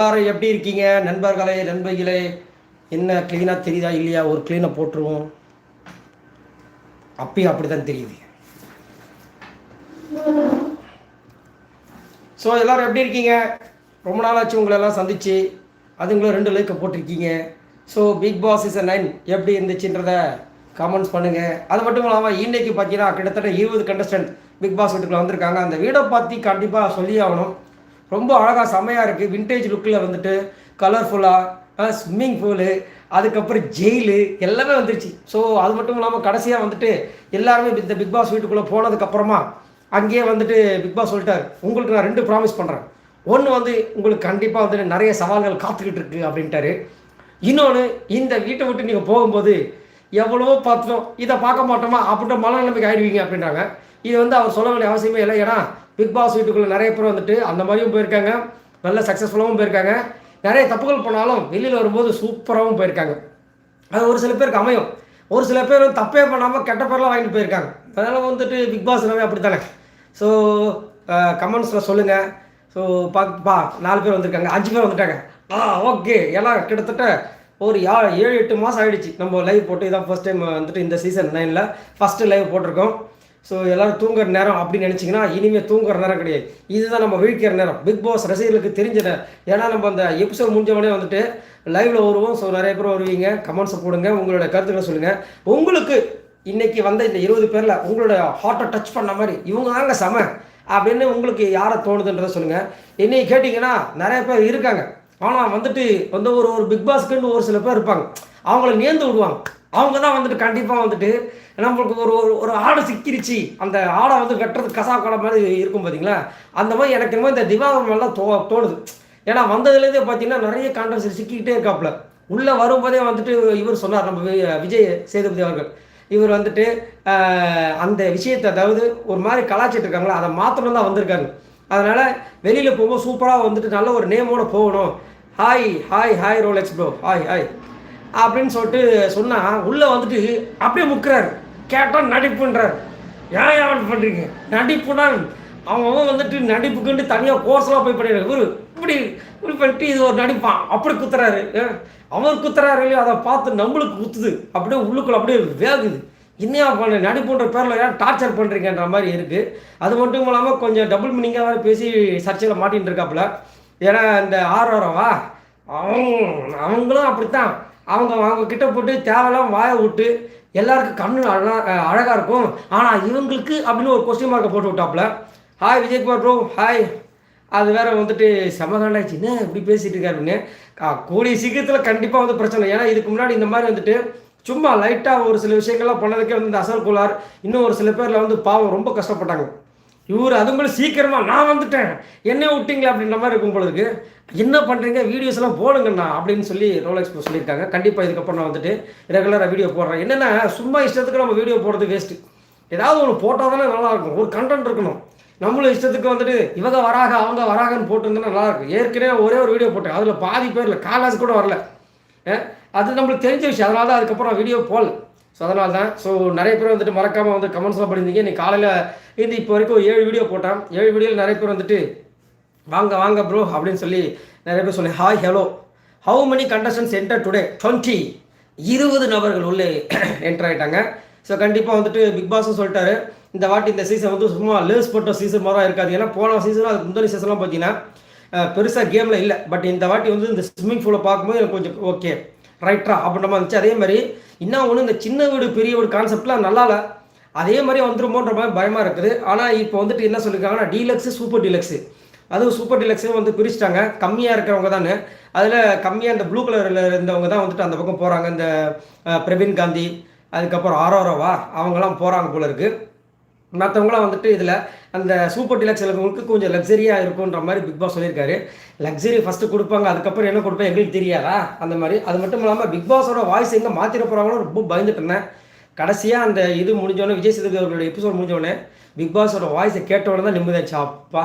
எல்லாரும் எப்படி இருக்கீங்க? நண்பர்களே நண்பர்களே என்ன க்ளீனாக தெரியுதா இல்லையா? ஒரு க்ளீனாக போட்டுருவோம். அப்பயும் அப்படி தான் தெரியுது. ஸோ எல்லாரும் எப்படி இருக்கீங்க? ரொம்ப நாளாச்சு உங்களை எல்லாம் சந்திச்சு. அதுங்களும் ரெண்டு லைக்கை போட்டிருக்கீங்க. So Bigg Boss is nine எப்படி இருந்துச்சுன்றத கமெண்ட்ஸ் பண்ணுங்கள் அது மட்டும் இல்லாமல் இன்னைக்கு பார்த்தீங்கன்னா கிட்டத்தட்ட இருபது கண்டஸ்டன்ட் பிக் பாஸ் வீட்டுக்குள்ள வந்திருக்காங்க. அந்த வீடை பற்றி கண்டிப்பாக சொல்லி ஆகணும். ரொம்ப அழகாக செம்மையாக இருக்குது விண்டேஜ் லுக்கில் வந்துட்டு கலர்ஃபுல்லாக ஸ்விம்மிங் பூலு அதுக்கப்புறம் ஜெயிலு எல்லாமே வந்துருச்சு. ஸோ அது மட்டும் இல்லாமல் கடைசியாக வந்துட்டு எல்லாருமே இந்த பிக் பாஸ் வீட்டுக்குள்ளே போனதுக்கப்புறமா அங்கேயே வந்துட்டு பிக் பாஸ் சொல்லிட்டார் உங்களுக்கு நான் ரெண்டு ப்ராமிஸ் பண்ணுறேன் ஒன்று வந்து உங்களுக்கு கண்டிப்பாக வந்துட்டு நிறைய சவால்கள் காத்துக்கிட்டு இருக்கு அப்படின்ட்டாரு. இன்னொன்று இந்த வீட்டை விட்டு நீங்கள் போகும்போது எவ்வளவோ பார்த்துட்டோம் இதை பார்க்க மாட்டோமா? அப்படின்ற மனநிலைமைக்கு ஆயிடுவீங்க அப்படின்றாங்க. இது வந்து அவர் சொல்ல வேண்டிய அவசியமே இல்லை. ஏன்னா பிக் பாஸ் வீட்டுக்குள்ளே நிறைய பேர் வந்துட்டு அந்த மாதிரியும் போயிருக்காங்க. நல்ல சக்ஸஸ்ஃபுல்லாகவும் போயிருக்காங்க. நிறைய தப்புகள் பண்ணாலும் வெளியில் வரும்போது சூப்பராகவும் போயிருக்காங்க. அது ஒரு சில பேருக்கு அமையும். ஒரு சில பேர் தப்பே பண்ணாமல் கெட்ட பேர்லாம் வாங்கிட்டு போயிருக்காங்க. அதனால் வந்துட்டு பிக் பாஸ்னாவே அப்படி தானே ஸோ கமெண்ட்ஸில் சொல்லுங்கள் ஸோ பா பா நாலு பேர் வந்திருக்காங்க. அஞ்சு பேர் வந்துட்டாங்க. ஆ ஓகே எல்லாம் கிட்டத்தட்ட ஒரு யா ஏழு எட்டு மாதம் ஆகிடுச்சு நம்ம லைவ் போட்டு இதான் ஃபஸ்ட் டைம் வந்துட்டு இந்த சீசன் நைனில் ஃபஸ்ட்டு லைவ் போட்டிருக்கோம். ஸோ எல்லோரும் தூங்குற நேரம் அப்படின்னு நினச்சிங்கன்னா இனிமேல் தூங்குற நேரம் கிடையாது. இதுதான் நம்ம விழிக்கிற நேரம். பிக் பாஸ் ரசிகர்களுக்கு தெரிஞ்சது. ஏன்னா நம்ம அந்த எபிசோட் முடிஞ்சவொடனே வந்துட்டு லைவில் வருவோம். ஸோ நிறைய பேர் வருவீங்க. கமெண்ட்ஸை போடுங்க. உங்களோட கருத்துக்களை சொல்லுங்கள் உங்களுக்கு இன்றைக்கி வந்த இந்த இருபது பேரில் உங்களோட ஹார்ட்டை டச் பண்ண மாதிரி இவங்க தாங்க செம. அப்படின்னு உங்களுக்கு யாரை தோணுதுன்றதை சொல்லுங்கள் என்னை கேட்டிங்கன்னா நிறைய பேர் இருக்காங்க. ஆனால் வந்துட்டு வந்து ஒரு ஒரு பிக் பாஸ்க்குன்னு ஒரு சில பேர் இருப்பாங்க. அவங்கள நேர்ந்து விடுவாங்க. அவங்க தான் வந்துட்டு கண்டிப்பாக வந்துட்டு நம்மளுக்கு ஒரு ஒரு ஒரு ஆடை சிக்கிருச்சு. அந்த ஆடை வந்து வெட்டுறது கசா கடை மாதிரி இருக்கும் பார்த்தீங்களா அந்த மாதிரி எனக்கு என்னமோ இந்த திவாகர் மேலாம் தோ தோணுது. ஏன்னா வந்ததுலேருந்தே பார்த்தீங்கன்னா நிறைய கான்ட்ரவர்சி சிக்கிக்கிட்டே இருக்காப்புல. உள்ளே வரும்போதே வந்துட்டு இவர் சொன்னார் நம்ம விஜய் சேதுபதி அவர்கள். இவர் வந்துட்டு அந்த விஷயத்தை அதாவது ஒரு மாதிரி கலாச்சிட்டு இருக்காங்களா அதை மாற்றணும் தான் வந்திருக்காங்க அதனால் வெளியில் போகும்போது சூப்பராக வந்துட்டு நல்ல ஒரு நேமோடு போகணும். Hi hi hi Rolex bro hi hi அப்படின்னு சொல்லிட்டு சொன்னால் உள்ளே வந்துட்டு அப்படியே முக்கிறாரு. கேட்டால் நடிப்புன்றார் ஏன் ஏன் பண்ணுறீங்க நடிப்புனா அவங்க வந்துட்டு நடிப்புக்குன்ட்டு தனியாக கோர்ஸ்லாம் போய் பண்ணிடுறாரு. இவரு இப்படி இப்படி பண்ணிட்டு இது ஒரு நடிப்பான். அப்படி குத்துறாரு. அவர் குத்துறாரு இல்லையோ? அதை பார்த்து நம்மளுக்கு குத்துது. அப்படியே உள்ளுக்குள்ள அப்படியே வேகுது. இன்னையா பண்ண? நடிப்புன்ற பேரில் ஏன் டார்ச்சர் பண்ணுறீங்கன்ற மாதிரி இருக்குது அது மட்டும் இல்லாமல் கொஞ்சம் டபுள் மீனிங்காக வேறு பேசி சர்ச்சையில் மாட்டின்னு இருக்காப்புல. ஏன்னா இந்த ஆர்வரவா அவங்க அவங்களும் அப்படித்தான். அவங்க அவங்க கிட்ட போட்டு தேவையெல்லாம் வாயை விட்டு எல்லாருக்கும் கண்ணு அழகாக அழகாக இருக்கும். ஆனால் இவங்களுக்கு அப்படின்னு ஒரு கொஸ்டின் மார்க்கை போட்டு விட்டாப்புல. ஹாய் விஜயகுமார் ப்ரோ ஹாய் அது வேற வந்துட்டு செமகாண்டாச்சு என்ன இப்படி பேசிட்டு இருக்காருன்னு கா- கூடிய சீக்கிரத்தில் கண்டிப்பாக வந்து பிரச்சனை. ஏன்னா இதுக்கு முன்னாடி இந்த மாதிரி வந்துட்டு சும்மா லைட்டாக ஒரு சில விஷயங்கள்லாம் பண்ணதுக்கே வந்து இந்த அசல் கோளார் இன்னும் ஒரு சில பேரில் வந்து பாவம் ரொம்ப கஷ்டப்பட்டாங்க. இவர் அதுங்களும் சீக்கிரமாக நான் வந்துட்டேன். என்ன விட்டிங்களே அப்படின்ற மாதிரி இருக்கும் பொழுது என்ன பண்ணுறீங்க வீடியோஸ் எல்லாம் போடுங்கண்ணா அப்படின்னு சொல்லி ரோலெக்ஸ் சொல்லியிருக்காங்க. கண்டிப்பாக இதுக்கப்புறம் நான் வந்துட்டு ரெகுலராக வீடியோ போடுறேன். என்னென்னா சும்மா இஷ்டத்துக்கு நம்ம வீடியோ போடுறது வேஸ்ட்டு ஏதாவது ஒன்று போட்டால் தானே நல்லாயிருக்கும். ஒரு கண்டென்ட் இருக்கணும். நம்மளும் இஷ்டத்துக்கு வந்துட்டு இவங்க வராக அவங்க வராங்கன்னு போட்டிருந்தா நல்லாயிருக்கும். ஏற்கனவே ஒரே ஒரு வீடியோ போட்டேன். அதில் பாதி பேரில் காலாஸ் கூட வரல. அது நம்மளுக்கு தெரிஞ்ச விஷயம். அதனால தான் அதுக்கப்புறம் வீடியோ போடல. ஸோ அதனால தான் ஸோ நிறைய பேர் வந்துட்டு மறக்காமல் வந்து கமெண்ட்ஸ்லாம் பண்ணியிருந்தீங்க நீ காலையில் இருந்து இப்போ வரைக்கும் ஏழு வீடியோ போட்டேன். ஏழு வீடியோவில் நிறைய பேர் வந்துட்டு வாங்க வாங்க ப்ரோ அப்படின்னு சொல்லி நிறைய பேர் சொல்லி hi hello how many contestants enter today twenty இருபது நபர்கள் உள்ளே என்டர் ஆயிட்டாங்க. ஸோ கண்டிப்பாக வந்துட்டு பிக் பாஸும் சொல்லிட்டாரு. இந்த வாட்டி இந்த சீசன் வந்து சும்மா லேஸ் போட்ட சீசன் மாதிரி இருக்காது. ஏன்னா போன சீசன் அதுக்கு முந்தின சீசன்லாம் பார்த்தீங்கன்னா பெருசாக கேமில் இல்லை. பட் இந்த வாட்டி வந்து இந்த ஸ்விம்மிங் பூலை பார்க்கும்போது எனக்கு கொஞ்சம் ஓகே ரைட்டா அப்படின்ற மாதிரி இருந்துச்சு. அதே மாதிரி இன்னும் ஒன்று இந்த சின்ன வீடு பெரிய வீடு கான்செப்ட்லாம் நல்லா இல்லை. அதே மாதிரி வந்துருமோன்ற மாதிரி பயமாக இருக்குது. ஆனால் இப்போ வந்துட்டு என்ன சொல்லியிருக்காங்கன்னா டீலக்ஸு சூப்பர் டீலக்ஸு அதுவும் சூப்பர் டீலக்ஸும் வந்து பிரிச்சுட்டாங்க. கம்மியாக இருக்கிறவங்க தானே. அதில் கம்மியாக இந்த ப்ளூ கலரில் இருந்தவங்க தான் வந்துட்டு அந்த பக்கம் போகிறாங்க இந்த பிரவீன் காந்தி அதுக்கப்புறம் ஆரோரோவா அவங்கெல்லாம் போகிறாங்க போல இருக்குது மற்றவங்களாம் வந்துட்டு இதில் அந்த சூப்பர் டிலக்ஸ் இருக்கிறவங்களுக்கு கொஞ்சம் லக்ஸரியாக இருக்குன்ற மாதிரி பிக் பாஸ் சொல்லியிருக்காரு. லக்ஸரி ஃபஸ்ட்டு கொடுப்பாங்க அதுக்கப்புறம் என்ன கொடுப்பேன் எங்களுக்கு தெரியாதா? அந்த மாதிரி. அது மட்டும் இல்லாமல் பிக் பாஸோட வாய்ஸ் எங்கே மாற்றிட போகிறாங்களோ ரொம்ப பயந்துட்டு இருந்தேன். கடைசியாக அந்த இது முடிஞ்சோடனே விஜய் சேதுபதி அவர்களோட எபிசோட் முடிஞ்சோடனே பிக் பாஸோட வாய்ஸை கேட்டோடனே தான் நிம்மதியாச்சு அப்பா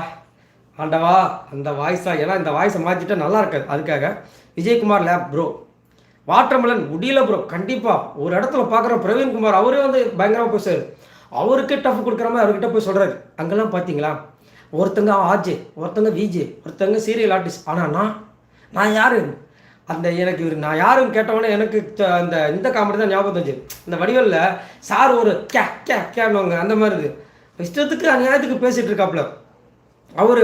ஆண்டவா அந்த வாய்ஸ் தான் ஏன்னா இந்த வாய்ஸை மாற்றிட்டா நல்லா இருக்காது. அதுக்காக விஜயகுமார் லேப் ப்ரோ வாட்டர்மலன் முடியல ப்ரோ கண்டிப்பாக ஒரு இடத்துல பார்க்குற பிரவீன்குமார் அவரே வந்து பயங்கரமாக பேசுவார். அவருக்கு டஃப் கொடுக்குற மாதிரி அவர்கிட்ட போய் சொல்கிறாரு அங்கெல்லாம் பார்த்தீங்களா ஒருத்தங்க ஆர்ஜே ஒருத்தங்க விஜே ஒருத்தங்க சீரியல் ஆர்டிஸ்ட் ஆனால் நான் நான் யார்? அந்த எனக்கு இவர் நான் யாரும் கேட்டவொடனே எனக்கு அந்த இந்த காமெடி தான் ஞாபகம் வந்துச்சு. இந்த வடிவல்ல சார் ஒரு கே கே கேனுவாங்க அந்த மாதிரி இது. இஷ்டத்துக்கு அநியாயத்துக்கு பேசிகிட்டு இருக்காப்புல அவர்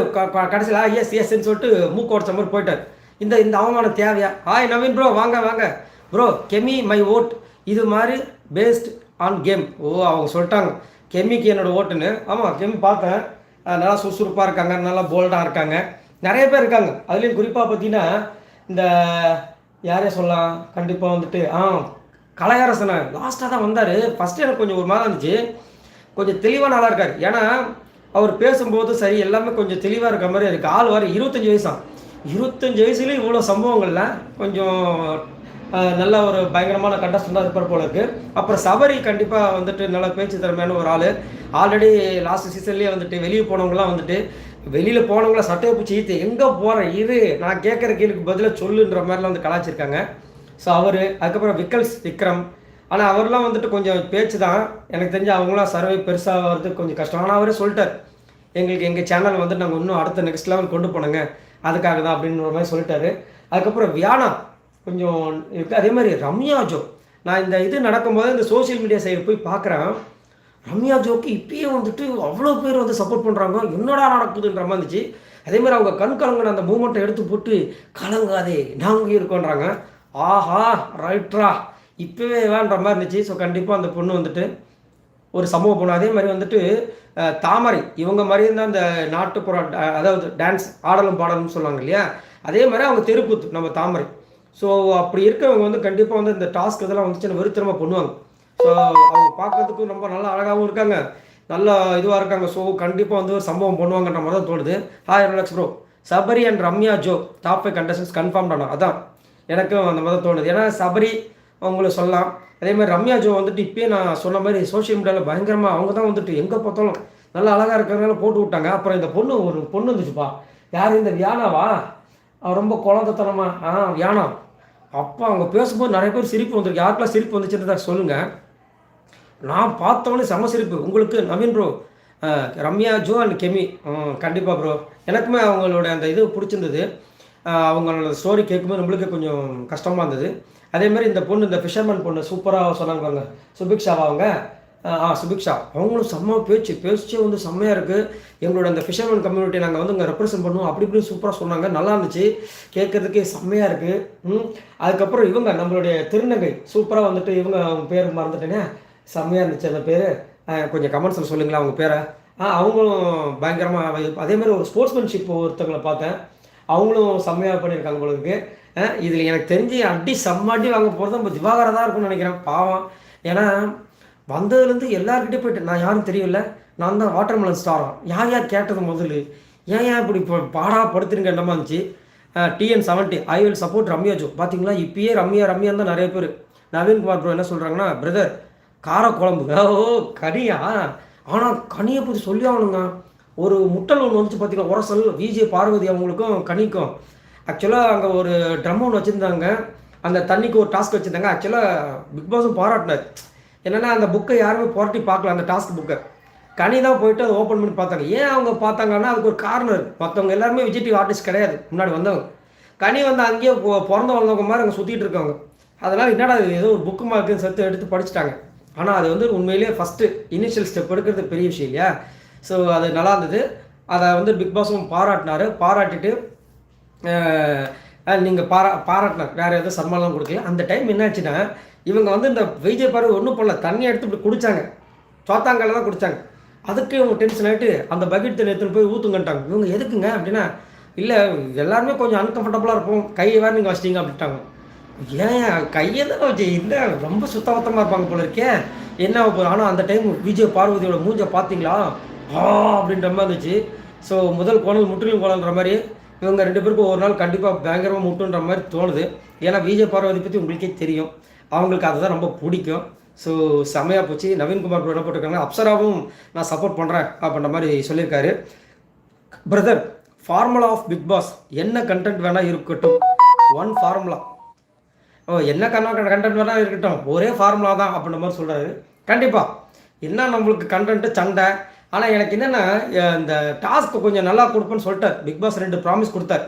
கடைசியில் எஸ் எஸ்ன்னு சொல்லிட்டு மூக்கு உடச்ச மாதிரி போயிட்டார். இந்த இந்த அவமானம் தேவையா? ஹாய் நவீன் ப்ரோ வாங்க வாங்க. ப்ரோ கெமி மை ஓட் இது மாதிரி பேஸ்ட் ஆன் கேம். ஓ அவங்க சொல்லிட்டாங்க. கெமிக்கு என்னோடய ஓட்டுன்னு. ஆமாம் கெமி பார்த்தேன். நல்லா சுறுசுறுப்பாக இருக்காங்க நல்லா போல்டாக இருக்காங்க. நிறைய பேர் இருக்காங்க. அதுலேயும் குறிப்பாக பார்த்தீங்கன்னா இந்த யாரே சொல்லலாம் கண்டிப்பாக வந்துட்டு ஆ கலையரசனை லாஸ்ட்டாக தான் வந்தார். ஃபஸ்ட்டு எனக்கு கொஞ்சம் ஒரு மாதிரி இருந்துச்சு. கொஞ்சம் தெளிவாக நல்லா இருக்கார். ஏன்னா அவர் பேசும்போது சரி எல்லாமே கொஞ்சம் தெளிவாக இருக்க மாதிரி இருக்குது ஆள் வர இருபத்தஞ்சி வயசாக இருபத்தஞ்சி வயசுலேயும் இவ்வளோ சம்பவங்கள்லாம் கொஞ்சம் நல்ல ஒரு பயங்கரமான கண்டஸ்டண்டாக இருப்பார் போல இருக்கு. அப்புறம் சபரி கண்டிப்பாக வந்துட்டு நல்ல பேச்சு திறமையான ஒரு ஆள். ஆல்ரெடி லாஸ்ட் சீசன்லேயே வந்துட்டு வெளியே போனவங்களாம் வந்துட்டு வெளியில் போனவங்கள சட்டையை பிடிச்சி ஈத்து எங்கே போகிறேன் இரு நான் கேட்குற கேளுக்கு பதிலாக சொல்லுன்ற மாதிரிலாம் வந்து கலாச்சிருக்காங்க ஸோ அவர் அதுக்கப்புறம் விக்கல்ஸ் விக்ரம். ஆனால் அவர்லாம் வந்துட்டு கொஞ்சம் பேச்சு தான். எனக்கு தெரிஞ்சு அவங்களாம் சர்வே பெருசாக வர்றதுக்கு கொஞ்சம் கஷ்டம். ஆனால் அவரே சொல்லிட்டார். எங்களுக்கு எங்கள் சேனல் வந்து நாங்கள் இன்னும் அடுத்த நெக்ஸ்ட் லெவல் கொண்டு போனோங்க அதுக்காக தான் அப்படின்னு ஒரு மாதிரி சொல்லிட்டாரு. அதுக்கப்புறம் வியானா. கொஞ்சம் இருக்குது அதே மாதிரி ரம்யா ஜோ நான் இந்த இது நடக்கும்போது இந்த சோஷியல் மீடியா சைடு போய் பார்க்குறேன் ரம்யா ஜோக்கு இப்பயே வந்துட்டு அவ்வளோ பேர் வந்து சப்போர்ட் பண்ணுறாங்க என்னடா நடக்குதுன்ற மாதிரி இருந்துச்சு. அதே மாதிரி அவங்க கண் கலங்கின அந்த மூமெண்ட்டை எடுத்து போட்டு கலங்காதே நாங்கள் இருக்கோன்றாங்க ஆஹா ரைட்ரா இப்போவே வேன்ற மாதிரி இருந்துச்சு. ஸோ கண்டிப்பாக அந்த பொண்ணு வந்துட்டு ஒரு சமூக பொண்ணு. அதே மாதிரி வந்துட்டு தாமரை. இவங்க மாதிரியும் தான் அந்த நாட்டுப்புற அதாவது டான்ஸ் ஆடலும் பாடலும் சொல்லுவாங்க இல்லையா? அதே மாதிரி அவங்க தெருக்கூத்து நம்ம தாமரை. ஸோ அப்படி இருக்கிறவங்க வந்து கண்டிப்பாக வந்து இந்த டாஸ்க் இதெல்லாம் வந்துச்சுன்னா வெறுத்தனமாக பண்ணுவாங்க. ஸோ அவங்க பார்க்கறதுக்கும் ரொம்ப நல்லா அழகாகவும் இருக்காங்க. நல்ல இதுவாக இருக்காங்க. ஸோ கண்டிப்பாக வந்து ஒரு சம்பவம் பண்ணுவாங்கன்ற மாதிரி தான் தோணுது. Hi relax bro Sabari and Ramya Jo top five contestants confirm தானா அதான் எனக்கும் அந்த மாதிரி தான் தோணுது. ஏன்னா சபரி அவங்கள சொல்லலாம். அதே மாதிரி ரம்யா ஜோ வந்துட்டு இப்பயே நான் சொன்ன மாதிரி சோஷியல் மீடியாவில் பயங்கரமாக அவங்க தான் வந்துட்டு எங்கே பார்த்தாலும் நல்லா அழகாக இருக்கிறதுனால போட்டு விட்டாங்க. அப்புறம் இந்த பொண்ணு ஒரு பொண்ணு இருந்துச்சுப்பா யார் இந்த வியானாவா? ரொம்ப குழந்தைத்தனமாக ஆ யானம் அப்போ அவங்க பேசும்போது நிறைய பேர் சிரிப்பு வந்திருக்கு. யாருக்கெல்லாம் சிரிப்பு வந்துச்சுன்னு சொல்லுங்கள் நான் பார்த்தவொடனே செம சிரிப்பு. உங்களுக்கு நவீன் ப்ரோ ரம்யா ஜோ அண்ட் கெமி. கண்டிப்பாக ப்ரோ எனக்குமே அவங்களோட அந்த இது பிடிச்சிருந்தது. அவங்களோட ஸ்டோரி கேட்கும்போது நம்மளுக்கு கொஞ்சம் கஷ்டமாக இருந்தது. அதே மாதிரி இந்த பொண்ணு இந்த ஃபிஷர்மேன் பொண்ணு சூப்பராக சொன்னாங்க சுபிக்ஷாவா அவங்க? சுபிக்ஷா. அவங்களும் செம்ம பேச்சு பேச்சே வந்து செம்மையாக இருக்குது எங்களோட அந்த ஃபிஷர்மேன் கம்யூனிட்டி நாங்கள் வந்து இங்கே ரெப்ரசென்ட் பண்ணுவோம். அப்படி இப்படி சூப்பராக சொன்னாங்க. நல்லா இருந்துச்சு. கேட்கறதுக்கே செம்மையாக இருக்குது அதுக்கப்புறம் இவங்க நம்மளுடைய திருநங்கை. சூப்பராக வந்துட்டு இவங்க அவங்க பேர் மறந்துட்டேனே. செம்மையாக இருந்துச்சு அந்த பேர். கொஞ்சம் கமெண்ட்ஸில் சொல்லுங்களேன் அவங்க பேரை. ஆ அவங்களும் பயங்கரமாக அதே மாதிரி ஒரு ஸ்போர்ட்ஸ்மேன்ஷிப் ஒருத்தவங்களை பார்த்தேன். அவங்களும் செம்மையாக பண்ணியிருக்காங்க உங்களுக்கு இதில் எனக்கு தெரிஞ்சு அடி செம்ம அடி வாங்க போகிறது நம்ம திவாகரதாக தான் இருக்கும்னு நினைக்கிறேன். பாவம். ஏன்னா வந்ததுலேருந்து எல்லாருக்கிட்டே போயிட்டு நான் யாரும் தெரியல நான் தான் வாட்டர்மெலன் ஸ்டாரம் யார் யார் கேட்டது முதல்ல? ஏன் ஏன் இப்படி இப்போ பாடா படுத்துருங்க என்னமா இருந்துச்சு? TN seventy I will support Ramya Jo. பார்த்தீங்களா இப்பயே ரம்யா ரம்யா தான் நிறைய பேர். நவீன்குமார் ப்ரோ என்ன சொல்கிறாங்கன்னா பிரதர் கார குழம்பு ஓ கனியா? ஆனால் கனியை பற்றி சொல்லி ஆகணுங்க. ஒரு முட்டல் ஒன்று வந்துச்சு பார்த்தீங்கன்னா உரசல் விஜே பார்வதி அவங்களுக்கும் கனிக்கும். ஆக்சுவலாக அங்கே ஒரு ட்ரம் ஒன்று வச்சுருந்தாங்க. அந்த தண்ணிக்கு ஒரு டாஸ்க் வச்சுருந்தாங்க. ஆக்சுவலாக பிக் பாஸும் பாராட்டினார். என்னென்னா அந்த புக்கை யாருமே புரட்டி பார்க்கல அந்த டாஸ்க் புக்கை கனி தான் போயிட்டு அதை ஓப்பன் பண்ணி பார்த்தாங்க. ஏன் அவங்க பார்த்தாங்கன்னா அதுக்கு ஒரு காரணம் இருக்குது மற்றவங்க எல்லாருமே விஜய் டிவி ஆர்டிஸ்ட் கிடையாது முன்னாடி வந்தவங்க. கனி வந்து அங்கேயே பொ- வந்தவங்க வளர்ந்தவங்க மாதிரி அங்கே சுற்றிட்டு இருக்காங்க அதனால் என்னடா ஏதோ ஒரு புக்கு மார்க்குன்னு சேர்த்து எடுத்து படிச்சுட்டாங்க. ஆனால் அது வந்து உண்மையிலேயே ஃபஸ்ட்டு இனிஷியல் ஸ்டெப் எடுக்கிறது பெரிய விஷயம் இல்லையா? ஸோ அது நல்லா இருந்தது. அதை வந்து பிக் பாஸும் பாராட்டினார். பாராட்டிட்டு நீங்கள் பாரா பாராட்டினார். வேறு எதுவும் சன்மானம் கொடுக்கல. அந்த டைம் என்னாச்சுன்னா இவங்க வந்து இந்த விஜய் பார்வை ஒன்றும் பண்ணல தண்ணி எடுத்து இப்படி குடித்தாங்க சோத்தாங்கல்ல தான் குடித்தாங்க அதுக்கு இவங்க டென்ஷன் ஆகிட்டு அந்த பக்கெட் தண்ணி எடுத்துன்னு போய் ஊற்றுங்கன்ட்டாங்க இவங்க எதுக்குங்க அப்படின்னா இல்லை எல்லாருமே கொஞ்சம் அன்கம்ஃபர்டபுளாக இருக்கும் கையை வேறு நீங்கள் வச்சிட்டீங்க அப்படின்ட்டாங்க. ஏன் கையை தான் வச்சு இல்லை ரொம்ப சுத்தபத்தமாக இருப்பாங்க போல இருக்கே. என்ன ஆக போகுது? ஆனால் அந்த டைம் விஜய் பார்வதியோட மூஞ்சை பார்த்தீங்களா? ஆ அப்படின்ற மாதிரி இருந்துச்சு. ஸோ முதல் கோணல் முற்றிலும் கோணல்ன்ற மாதிரி இவங்க ரெண்டு பேருக்கும் ஒரு நாள் கண்டிப்பாக பயங்கரமாக முட்டுன்ற மாதிரி தோணுது. ஏன்னா விஜய் பார்வதி பற்றி உங்களுக்கே தெரியும். அவங்களுக்கு அதுதான் ரொம்ப பிடிக்கும். ஸோ செமையாக போச்சு. நவீன்குமார் என்ன போட்டிருக்காங்க? அப்சராவும் நான் சப்போர்ட் பண்ணுறேன் அப்படின்ற மாதிரி சொல்லியிருக்காரு. Brother formula of Bigg Boss என்ன கண்டென்ட் வேணால் இருக்கட்டும். ஒன் ஃபார்முலா ஓ என்ன கண்ணா கண்டென்ட் வேணால் இருக்கட்டும். ஒரே ஃபார்முலா தான் அப்படின்ற மாதிரி சொல்கிறாரு கண்டிப்பாக என்ன நம்மளுக்கு கண்டென்ட்டு சண்டை. ஆனால் எனக்கு என்னென்னா இந்த டாஸ்க்கு கொஞ்சம் நல்லா கொடுப்பேன்னு சொல்லிட்டார். பிக் பாஸ் ரெண்டு ப்ராமிஸ் கொடுத்தார்.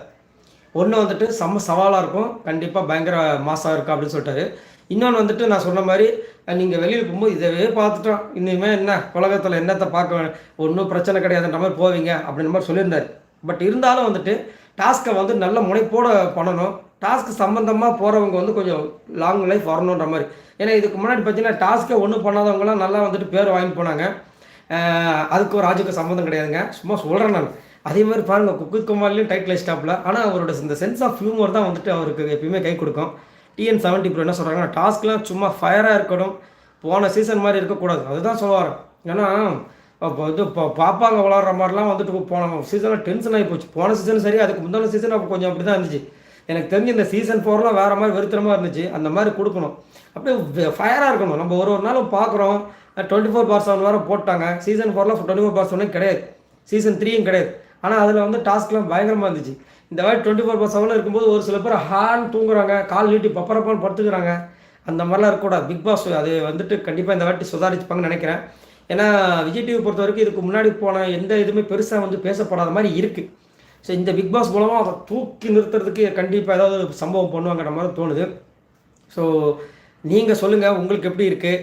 ஒன்று வந்துட்டு செம்ம சவாலாக இருக்கும். கண்டிப்பாக பயங்கர மாசாக இருக்கும் அப்படின்னு சொல்லிட்டாரு. இன்னொன்று வந்துட்டு நான் சொன்ன மாதிரி நீங்கள் வெளியில் போகும்போது இதவே பார்த்துட்டோம். இனிமேல் என்ன? உலகத்தில் என்னத்தை பார்க்க வேணும்? ஒன்றும் பிரச்சனை கிடையாதுன்ற மாதிரி போவீங்க அப்படின்ற மாதிரி சொல்லியிருந்தார். பட் இருந்தாலும் வந்துட்டு டாஸ்க்கை வந்து நல்ல முனைப்போட பண்ணணும். டாஸ்க் சம்மந்தமாக போகிறவங்க வந்து கொஞ்சம் லாங் லைஃப் வரணுன்ற மாதிரி. ஏன்னா இதுக்கு முன்னாடி பார்த்தீங்கன்னா டாஸ்க்கை ஒன்றும் பண்ணாதவங்களாம் நல்லா வந்துட்டு பேர் வாங்கி போனாங்க. அதுக்கு ஒரு ராஜுக்கு சம்மந்தம் கிடையாதுங்க. சும்மா சொல்கிறேன் நான். அதே மாதிரி பாருங்கள் குக்கு குமார்லேயும் டைட்டில் ஸ்டாப்பில் ஆனால் அவரோட இந்த சென்ஸ் ஆஃப் ஹியூமர் தான் வந்துட்டு அவருக்கு எப்பயுமே கை கொடுக்கும். டிஎன் செவன்ட்டி ப்ரோ என்ன சொல்கிறாங்கன்னா டாஸ்க்லாம் சும்மா ஃபயராக இருக்கணும். போன சீசன் மாதிரி இருக்கக்கூடாது. அதுதான் சொல்லுவார் ஏன்னா இப்போ இது இப்போ பாப்பாங்க விளாட்ற மாதிரிலாம் வந்துட்டு போன சீசனில் டென்ஷன் ஆகி போச்சு. போன சீசன் சரி அதுக்கு முந்தின சீசன் அப்போ கொஞ்சம் அப்படி தான் இருந்துச்சு. எனக்கு தெரிஞ்சு இந்த சீசன் ஃபோர்லாம் வேறு மாதிரி வெறுத்தனமாக இருந்துச்சு. அந்த மாதிரி கொடுக்கணும். அப்படியே ஃபயராக இருக்கணும். நம்ம ஒரு ஒரு நாளும் பார்க்குறோம் டுவெண்ட்டி ஃபோர் பார் செவன் வேறு போட்டாங்க. சீசன் ஃபோரில் டுவெண்ட்டி ஃபோர் பார் செவனே கிடையாது. சீசன் த்ரீயும் கிடையாது. ஆனால் அதில் வந்து டாஸ்க்லாம் பயங்கரமாக இருந்துச்சு. இந்த மாதிரி டுவெண்ட்டி ஃபோர் பர் செவனில் இருக்கும்போது ஒரு சில பேர் ஹான் தூங்குறாங்க கால் நீட்டி பப்பரப்பான்னு படுத்துக்கிறாங்க. அந்த மாதிரிலாம் இருக்கக்கூடாது. பிக் பாஸ் அது வந்துட்டு கண்டிப்பாக இந்த வாட்டி சுதாரிச்சுப்பாங்கன்னு நினைக்கிறேன். ஏன்னா விஜய் டிவி பொறுத்த வரைக்கும் இதுக்கு முன்னாடி போன எந்த இதுவுமே பெருசாக வந்து பேசப்படாத மாதிரி இருக்குது ஸோ இந்த பிக் பாஸ் மூலமாக அதை தூக்கி நிறுத்துறதுக்கு கண்டிப்பாக ஏதாவது ஒரு சம்பவம் பண்ணுவாங்கன்ற மாதிரி தோணுது. ஸோ நீங்கள் சொல்லுங்கள் உங்களுக்கு எப்படி இருக்குது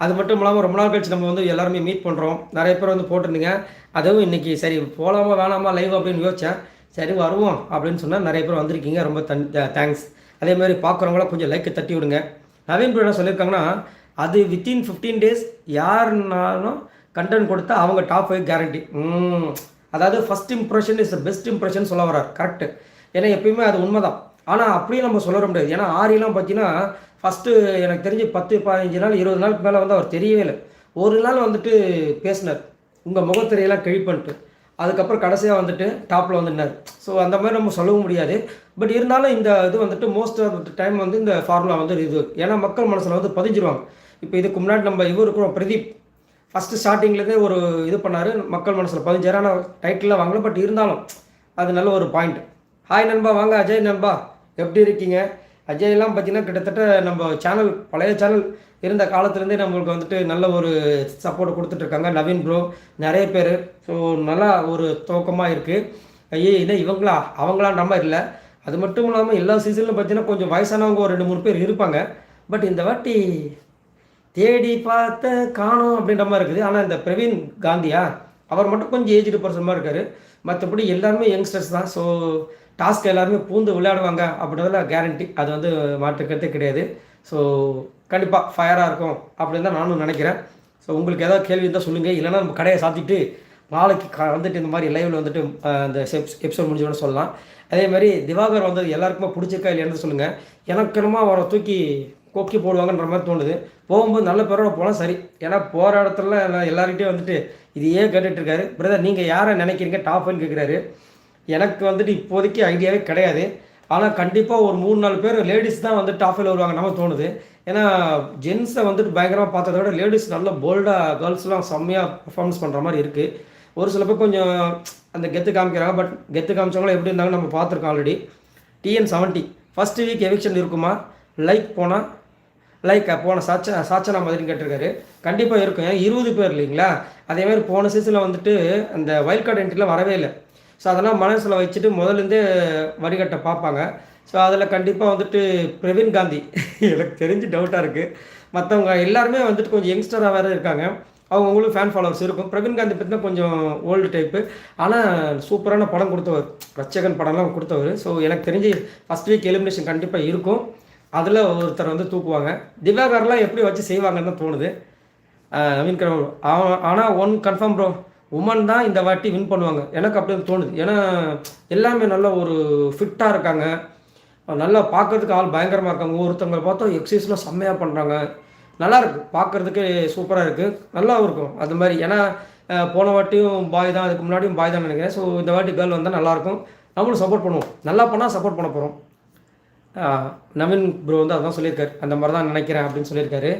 அது மட்டும் இல்லாமல் ரொம்ப நாள் கழிச்சு நம்ம வந்து எல்லாருமே மீட் பண்ணுறோம் நிறைய பேர் வந்து போட்டிருந்தீங்க. அதுவும் இன்றைக்கி சரி போகலாமா வேணாமா லைவ் அப்படின்னு யோசித்தேன் சரி வருவோம் அப்படின்னு சொன்னால் நிறைய பேர் வந்திருக்கீங்க. ரொம்ப தன் தேங்க்ஸ் அதே மாதிரி பார்க்குறவங்களாம் கொஞ்சம் லைக்கை தட்டி விடுங்க. நவீன் ப்ரோ என்ன சொல்லியிருக்காங்கன்னா அது வித்தின் ஃபிஃப்டீன் டேஸ் யாருனாலும் கண்டென்ட் கொடுத்தா அவங்க டாப் ஃபைவ் கேரண்டி அதாவது first impression is the best impression சொல்ல வரார் கரெக்ட் ஏன்னா எப்பயுமே அது உண்மைதான். ஆனால் அப்படியும் நம்ம சொல்ல முடியாது. ஏன்னா ஆரியெலாம் பார்த்தீங்கன்னா ஃபஸ்ட்டு எனக்கு தெரிஞ்சு பத்து பதினஞ்சு நாள் இருபது நாளுக்கு மேலே வந்து அவர் தெரியவே இல்லை. ஒரு நாள் வந்துட்டு பேசினார். உங்கள் முகத்திரையெல்லாம் கழிப்பன்ட்டு. பண்ணிட்டு அதுக்கப்புறம் கடைசியாக வந்துட்டு டாப்பில் வந்துட்டார் ஸோ அந்த மாதிரி நம்ம சொல்லவும் முடியாது. பட் இருந்தாலும் இந்த இது வந்துட்டு மோஸ்ட் ஆஃப் த டைம் வந்து இந்த ஃபார்முலா வந்து இது. ஏன்னா மக்கள் மனசில் வந்து பதிஞ்சிருவாங்க. இப்போ இதுக்கு முன்னாடி நம்ம இவர் இருக்கிறோம் பிரதீப் ஃபஸ்ட்டு ஸ்டார்டிங்லேருந்தே ஒரு இது பண்ணார். மக்கள் மனசில் பதிஞ்சார். ஆனால் டைட்டிலாக வாங்கல. பட் இருந்தாலும் அது நல்ல ஒரு பாயிண்ட் ஹாய் நண்பா வாங்க. அஜய் நண்பா எப்படி இருக்கீங்க? அஜய்லாம் பார்த்தீங்கன்னா கிட்டத்தட்ட நம்ம சேனல் பழைய சேனல் இருந்த காலத்துலேருந்தே நம்மளுக்கு வந்துட்டு நல்ல ஒரு சப்போர்ட் கொடுத்துட்ருக்காங்க. நவீன் ப்ரோ நிறைய பேர். ஸோ நல்லா ஒரு துவக்கமாக இருக்குது ஐயே இதே இவங்களா? அவங்களா மாதிரி இல்லை. அது மட்டும் இல்லாமல் எல்லா சீசன்லையும் பார்த்தீங்கன்னா கொஞ்சம் வயசானவங்க ஒரு ரெண்டு மூணு பேர் இருப்பாங்க. பட் இந்த வாட்டி தேடி பார்த்த காணும் அப்படின்ற மாதிரி இருக்குது. ஆனால் இந்த பிரவீன் காந்தியா? அவர் மட்டும் கொஞ்சம் ஏஜ்டு பர்சன் மாதிரி இருக்கார். மற்றபடி எல்லாருமே யங்ஸ்டர்ஸ் தான். ஸோ டாஸ்க் எல்லாருமே பூந்து விளையாடுவாங்க அப்படின்றதுல கேரண்டி அது வந்து மாற்றுக்கிறதே கிடையாது. ஸோ கண்டிப்பாக ஃபயராக இருக்கும் அப்படின்னு தான் நானும் நினைக்கிறேன். ஸோ உங்களுக்கு ஏதாவது கேள்வி இருந்தால் சொல்லுங்கள் இல்லைன்னா நம்ம கடையை சாத்திட்டு நாளைக்கு வந்துட்டு இந்த மாதிரி லைவில் வந்துட்டு அந்த எபிசோட் முடிஞ்சோட சொல்லலாம். அதே மாதிரி திவாகர் வந்தது எல்லாருக்குமே பிடிச்சிருக்கா இல்லையான்னு சொல்லுங்கள் எனக்கு என்னமோ அவரை தூக்கி கொக்கி போடுவாங்கன்ற மாதிரி தோணுது. போகும்போது நல்ல பேரோட போனால் சரி. ஏன்னா போகிற இடத்துல எல்லாம் வந்துட்டு இதையே கேட்டுட்டு இருக்காரு. பிரதர் நீங்கள் யாரை நினைக்கிறீங்க? டாப்னு கேட்குறாரு எனக்கு வந்துட்டு இப்போதைக்கு ஐடியாவே கிடையாது. ஆனால் கண்டிப்பாக ஒரு மூணு நாலு பேர் லேடிஸ் தான் வந்து டாஃபில் வருவாங்க நம்ம தோணுது. ஏன்னா ஜென்ஸை வந்துட்டு பயங்கரமாக பார்த்ததை விட லேடிஸ் நல்ல போல்டாக கேர்ள்ஸ்லாம் செம்மையாக பர்ஃபார்மன்ஸ் பண்ணுற மாதிரி இருக்குது ஒரு சில பேர் கொஞ்சம் அந்த கெத்து காமிக்கிறாங்க பட் கெத்து காமிச்சவங்களும் எப்படி இருந்தாங்க நம்ம பார்த்துருக்கோம் already TN seventy first week eviction இருக்குமா? லைக் போனால் லைக் போன சாச்சா சாச்சனா மாதிரின்னு கேட்டிருக்காரு. கண்டிப்பாக இருக்கும். ஏன் இருபது பேர் இல்லைங்களா? அதே மாதிரி போன சீசனில் வந்துட்டு அந்த வைல்ட் கார்டு என்ட்ரிலாம் வரவே இல்லை. ஸோ அதெல்லாம் மனசில் வச்சுட்டு முதலேருந்தே வடிகட்ட பார்ப்பாங்க. ஸோ அதில் கண்டிப்பாக வந்துட்டு பிரவீன் காந்தி. எனக்கு தெரிஞ்சு டவுட்டாக இருக்குது மற்றவங்க எல்லாருமே வந்துட்டு கொஞ்சம் யங்ஸ்டராக வேறு இருக்காங்க. அவங்கவுங்களும் ஃபேன் ஃபாலோவர்ஸ் இருக்கும். பிரவீன் காந்தி பற்றினா கொஞ்சம் ஓல்டு டைப்பு ஆனால் சூப்பரான படம் கொடுத்தவர். ரட்சகன் படம்லாம் கொடுத்தவர். ஸோ எனக்கு தெரிஞ்சு ஃபஸ்ட் வீக் எலிமினேஷன் கண்டிப்பாக இருக்கும். அதில் ஒருத்தர் வந்து தூக்குவாங்க. திவாகர்லாம் எப்படி வச்சு செய்வாங்கன்னு தான் தோணுது. ஆஹ் அவன் ஆனால் ஒன் கன்ஃபார்ம் ப்ரோ உமன் தான் இந்த வாட்டி வின் பண்ணுவாங்க. எனக்கு அப்படின்னு தோணுது. ஏன்னா எல்லாமே நல்ல ஒரு ஃபிட்டாக இருக்காங்க. நல்லா பார்க்கறதுக்கு ஆள் பயங்கரமாக இருக்காங்க. ஒருத்தவங்களை பார்த்தா எக்ஸசைஸ்லாம் செம்மையாக பண்ணுறாங்க நல்லா இருக்குது பார்க்கறதுக்கு சூப்பராக இருக்குது நல்லாவும் இருக்கும். அது மாதிரி. ஏன்னா போன வாட்டியும் பாய் தான் அதுக்கு முன்னாடியும் பாய் தான் நினைக்கிறேன். ஸோ இந்த வாட்டி கேர்ள் வந்தால் நல்லாயிருக்கும் நம்மளும் சப்போர்ட் பண்ணுவோம். நல்லா பண்ணால் சப்போர்ட் பண்ண போகிறோம் நவீன் ப்ரோ வந்து அதான் சொல்லியிருக்காரு. அந்த மாதிரி தான் நினைக்கிறேன் அப்படின்னு சொல்லியிருக்காரு.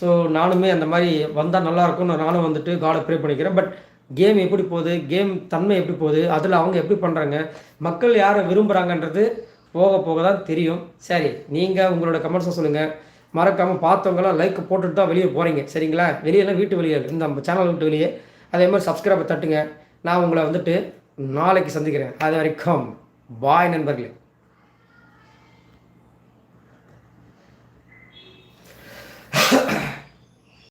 ஸோ நானுமே அந்த மாதிரி வந்தால் நல்லா இருக்கும்னு நானும் வந்துட்டு காடை ப்ரே பண்ணிக்கிறேன். பட் கேம் எப்படி போகுது? கேம் தன்மை எப்படி போகுது? அதில் அவங்க எப்படி பண்ணுறாங்க மக்கள் யாரை விரும்புகிறாங்கன்றது போக போக தான் தெரியும். சரி நீங்கள் உங்களோட கமெண்ட்ஸை சொல்லுங்கள் மறக்காமல் பார்த்தவங்களாம் லைக் போட்டுட்டு தான் வெளியே போகிறீங்க சரிங்களா? வெளியெல்லாம் வீட்டு வெளியே இந்த நம்ம சேனல் விட்டு வெளியே. அதே மாதிரி சப்ஸ்கிரைபர் தட்டுங்க. நான் உங்களை வந்துட்டு நாளைக்கு சந்திக்கிறேன். அது வரைக்கும் பாய் நண்பர்களே.